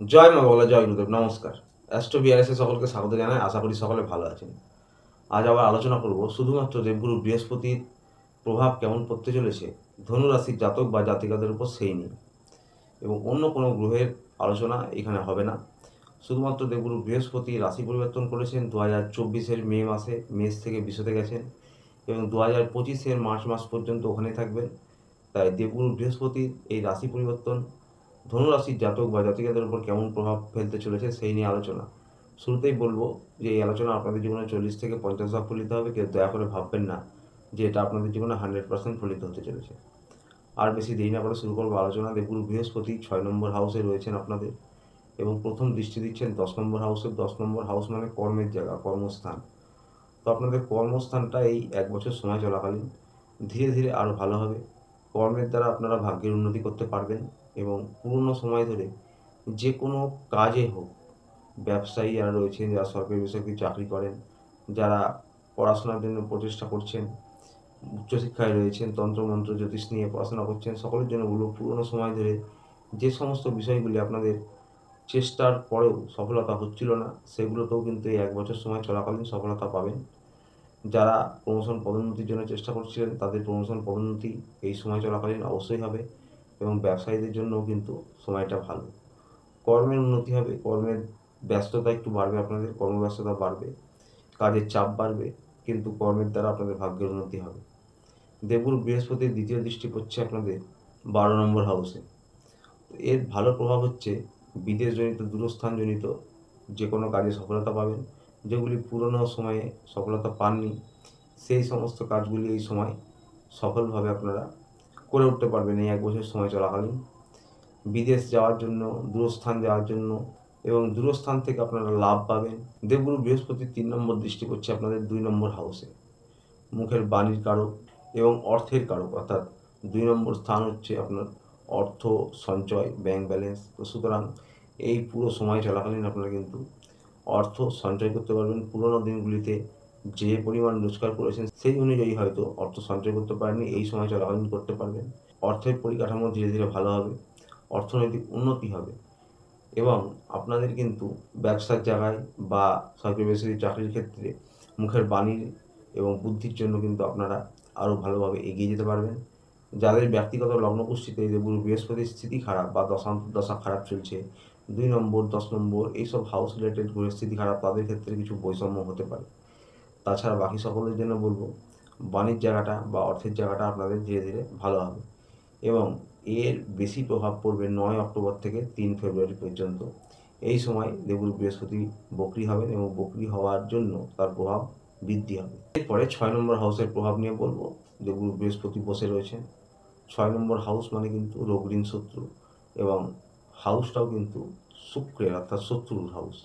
জয় মা বলা, জয় গুরুদেব, নমস্কার। অ্যাস্ট্রো বিআরএসে সকলকে স্বাগত জানাই, আশা করি সকলে ভালো আছেন। আজ আবার আলোচনা করব শুধুমাত্র দেবগুরু বৃহস্পতির প্রভাব কেমন পড়তে চলেছে ধনু রাশির জাতক বা জাতিকাদের উপর সেই নিয়ে। এবং অন্য কোনো গ্রহের আলোচনা এখানে হবে না। শুধুমাত্র দেবগুরু বৃহস্পতি রাশি পরিবর্তন করেছেন, দু হাজার চব্বিশের মে মাসে, মেষ থেকে বিশতে গেছেন, এবং দু হাজার পঁচিশের মার্চ মাস পর্যন্ত ওখানে থাকবেন। তাই দেবগুরু বৃহস্পতির এই রাশি পরিবর্তন ধনুরাশির জাতক বা জাতিকাদের উপর কেমন প্রভাব ফেলতে চলেছে সেই নিয়ে আলোচনা। শুরুতেই বলব যে এই আলোচনা আপনাদের জীবনে চল্লিশ থেকে পঞ্চাশ ভাগ ফলিত হবে, কেউ দয়া করে ভাববেন না যে এটা আপনাদের জীবনে হান্ড্রেড পার্সেন্ট ফলিত হতে চলেছে। আর বেশি দেরি না করে শুরু করব আলোচনা। দেবগুরু বৃহস্পতি ছয় নম্বর হাউসে রয়েছেন আপনাদের এবং প্রথম দৃষ্টি দিচ্ছেন দশ নম্বর হাউসের দশ নম্বর হাউস মানে কর্মের জায়গা, কর্মস্থান। তো আপনাদের কর্মস্থানটা এই এক বছর সময় চলাকালীন। ধীরে ধীরে আরও ভালো হবে। কর্মের দ্বারা আপনারা ভাগ্যের উন্নতি করতে পারবেন। এবং পুরনো সময় ধরে যে কোনো কাজে হোক ব্যবসায়ী যারা রয়েছেন, যারা সরকারি বেসরকারি চাকরি করেন, যারা পড়াশোনার জন্য প্রচেষ্টা করছেন, উচ্চশিক্ষায় রয়েছেন, তন্ত্রমন্ত্র, জ্যোতিষ নিয়ে পড়াশোনা করছেন, সকলের জন্য বলব পুরনো সময় ধরে যে সমস্ত বিষয়গুলি আপনাদের চেষ্টার পরেও সফলতা হচ্ছিল না, সেগুলোতেও কিন্তু এই এক বছর সময় চলাকালীন সফলতা পাবেন। যারা প্রমোশন পদোন্নতির জন্য চেষ্টা করছিলেন, তাদের প্রমোশন পদোন্নতি এই সময় চলাকালীন অবশ্যই হবে। এবং ব্যবসায়ীদের জন্যও কিন্তু সময়টা ভালো। কর্মের উন্নতি হবে, কর্মের ব্যস্ততা একটু বাড়বে, আপনাদের কর্মব্যস্ততা বাড়বে, কাজের চাপ বাড়বে, কিন্তু কর্মের দ্বারা আপনাদের ভাগ্যের উন্নতি হবে। দেবগুরু বৃহস্পতির দ্বিতীয় দৃষ্টি পড়ছে আপনাদের বারো নম্বর হাউসে এর ভালো প্রভাব হচ্ছে বিদেশজনিত দূরস্থানজনিত যে কোনো কাজে সফলতা পাবেন। যেগুলি পুরনো সময়ে সফলতা পাননি, সেই সমস্ত কাজগুলি এই সময় সফলভাবে আপনারা করে উঠতে পারবেন এই এক বছর সময় চলাকালীন বিদেশ যাওয়ার জন্য, দূরস্থান যাওয়ার জন্য এবং দূরস্থান থেকে আপনারা লাভ পাবেন। দেবগুরু বৃহস্পতি তিন নম্বর দৃষ্টি করছে আপনাদের দুই নম্বর হাউসে মুখের বাণীর কারক এবং অর্থের কারক, অর্থাৎ দুই নম্বর স্থান হচ্ছে আপনার অর্থ, সঞ্চয় ব্যাংক ব্যালেন্স তো সুতরাং এই পুরো সময় চলাকালীন আপনারা কিন্তু অর্থ সঞ্চয় করতে পারবেন। পুরোনো দিনগুলিতে যে পরিমাণ রোজগার করেছেন সেই অনুযায়ী হয়তো অর্থ সঞ্চয় করতে পারেননি, এই সময় চলাকালীন করতে পারবেন। অর্থের পরিকাঠামো ধীরে ধীরে ভালো হবে, অর্থনৈতিক উন্নতি হবে এবং আপনাদের কিন্তু ব্যবসার জায়গায় বা সরকারি বেসরকারি চাকরির ক্ষেত্রে মুখের বাণীর এবং বুদ্ধির জন্য কিন্তু আপনারা আরও ভালোভাবে এগিয়ে যেতে পারবেন। যাদের ব্যক্তিগত লগ্নপুষ্টিতে দেবগুরু বৃহস্পতির স্থিতি খারাপ বা দশান্ত দশা খারাপ চলছে, দুই নম্বর, দশ নম্বর, এইসব হাউস রিলেটেড গ্রহের স্থিতি খারাপ, তাদের ক্ষেত্রে কিছু বৈষম্য হতে পারে। তাছাড়া বাকি সকলের জন্য বলব, বাণিজ্য জায়গাটা বা অর্থের জায়গাটা আপনাদের ধীরে ধীরে ভালো হবে। এবং এর বেশি প্রভাব পড়বে নয় অক্টোবর থেকে তিন ফেব্রুয়ারি পর্যন্ত। এই সময় দেবগুরু বৃহস্পতি বকরি হবেন এবং বকরি হওয়ার জন্য তার প্রভাব বৃদ্ধি হবে। এরপরে ছয় নম্বর হাউসের প্রভাব নিয়ে বলব দেবগুরু বৃহস্পতি বসে রয়েছেন। ছয় নম্বর হাউস মানে কিন্তু রোগ শত্রু এবং হাউসটাও কিন্তু শুক্রের, অর্থাৎ শত্রুর হাউস।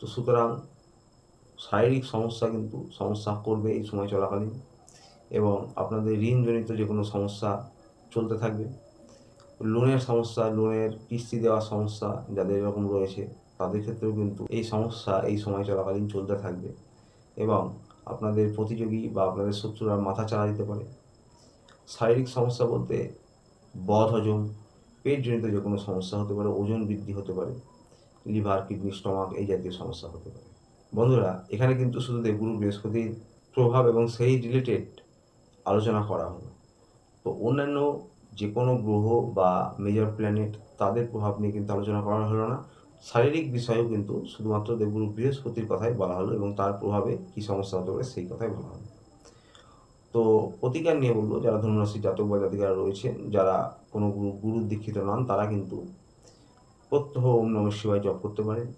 তো সুতরাং শারীরিক সমস্যা কিন্তু সমস্যা করবে এই সময় চলাকালীন এবং আপনাদের ঋণজনিত যে কোনো সমস্যা চলতে থাকবে। লোনের সমস্যা, লোনের কিস্তি দেওয়ার সমস্যা যাদের এরকম রয়েছে, তাদের ক্ষেত্রেও কিন্তু এই সমস্যা এই সময় চলাকালীন চলতে থাকবে এবং আপনাদের প্রতিযোগী বা আপনাদের শত্রুরা মাথা চাড়া দিতে পারে। শারীরিক সমস্যা বলতে বদ হজম, পেটজনিত যে কোনো সমস্যা হতে পারে, ওজন বৃদ্ধি হতে পারে, লিভার, কিডনি, স্টমাক এই জাতীয় সমস্যা হতে পারে। বন্ধুরা, এখানে কিন্তু শুধু দেবগুরু বৃহস্পতির প্রভাব এবং সেই রিলেটেড আলোচনা করা হলো। তো অন্যান্য যে কোনো গ্রহ বা মেজর প্ল্যানেট তাদের প্রভাব নিয়ে কিন্তু আলোচনা করা হলো না। শারীরিক বিষয়েও কিন্তু শুধুমাত্র দেবগুরু বৃহস্পতির কথাই বলা হলো এবং তার প্রভাবে কী সমস্যা হতে পারে সেই কথাই বলা হলো। তো প্রতিকার নিয়ে বলব, যারা ধনুরাশির জাতক বা জাতিকারা রয়েছেন, যারা কোনো গুরু গুরু দীক্ষিত নন, তারা কিন্তু প্রত্যহ ওম নম শিবায় জপ করতে পারেন।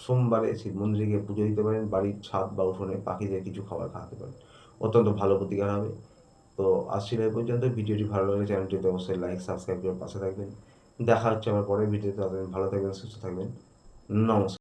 সোমবারে শিব মন্দিরে গিয়ে পুজো দিতে পারেন, বাড়ির ছাদ বা উঠোনে পাখিদের কিছু খাবার খাওয়াতে পারেন। অত্যন্ত ভালো প্রতিকার হবে। তো আসছিল এই পর্যন্ত, ভিডিওটি ভালো লাগলে চ্যানেলটিতে অবশ্যই লাইক সাবস্ক্রাইব করে পাশে থাকবেন। দেখা হচ্ছে আমার পরের ভিডিওতে। ভালো থাকবেন, সুস্থ থাকবেন। নমস্কার।